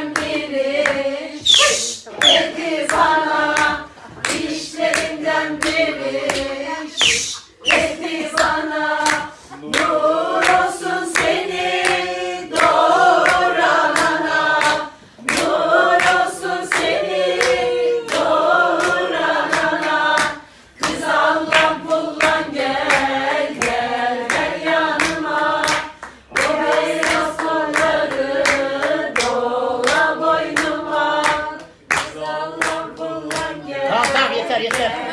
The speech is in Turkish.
sen biri Dedi bana işlerinden biri secretaria.